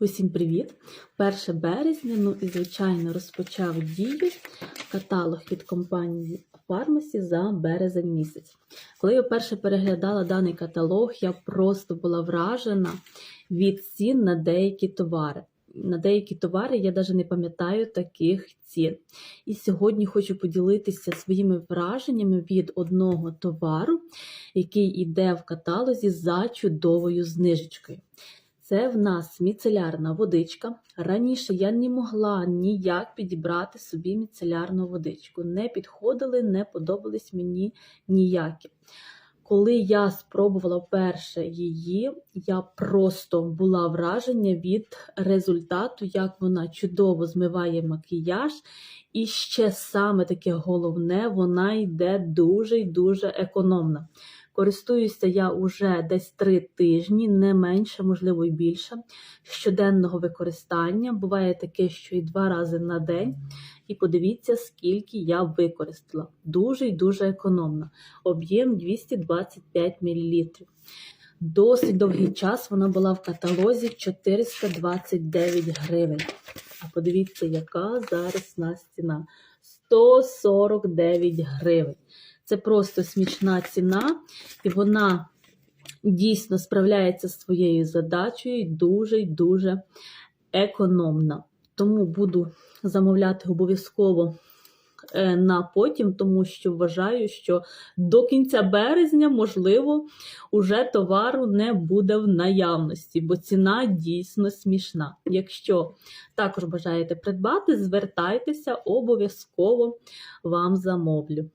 Усім привіт! 1 березня, ну і звичайно, розпочав дію каталог від компанії Фармасі за березень місяць. Коли я вперше переглядала даний каталог, я просто була вражена від цін на деякі товари. На деякі товари я навіть не пам'ятаю таких цін. І сьогодні хочу поділитися своїми враженнями від одного товару, який йде в каталозі за чудовою знижечкою. Це в нас міцелярна водичка. Раніше я не могла ніяк підібрати собі міцелярну водичку. Не підходили, не подобались мені ніякі. Коли я спробувала вперше її, я просто була враження від результату, як вона чудово змиває макіяж. І ще саме таке головне, вона йде дуже й дуже економно. Користуюся я уже десь три тижні, не менше, можливо, і більше щоденного використання. Буває таке, що і два рази на день. І подивіться, скільки я використала. Дуже і дуже економно. Об'єм 225 мл. Досить довгий час вона була в каталозі 429 гривень. А подивіться, яка зараз у нас ціна 149 гривень. Це просто смішна ціна, і вона дійсно справляється з своєю задачею дуже й дуже економна. Тому буду замовляти обов'язково е, на потім, тому що вважаю, що до кінця березня, можливо, уже товару не буде в наявності, бо ціна дійсно смішна. Якщо також бажаєте придбати, звертайтеся, обов'язково вам замовлю.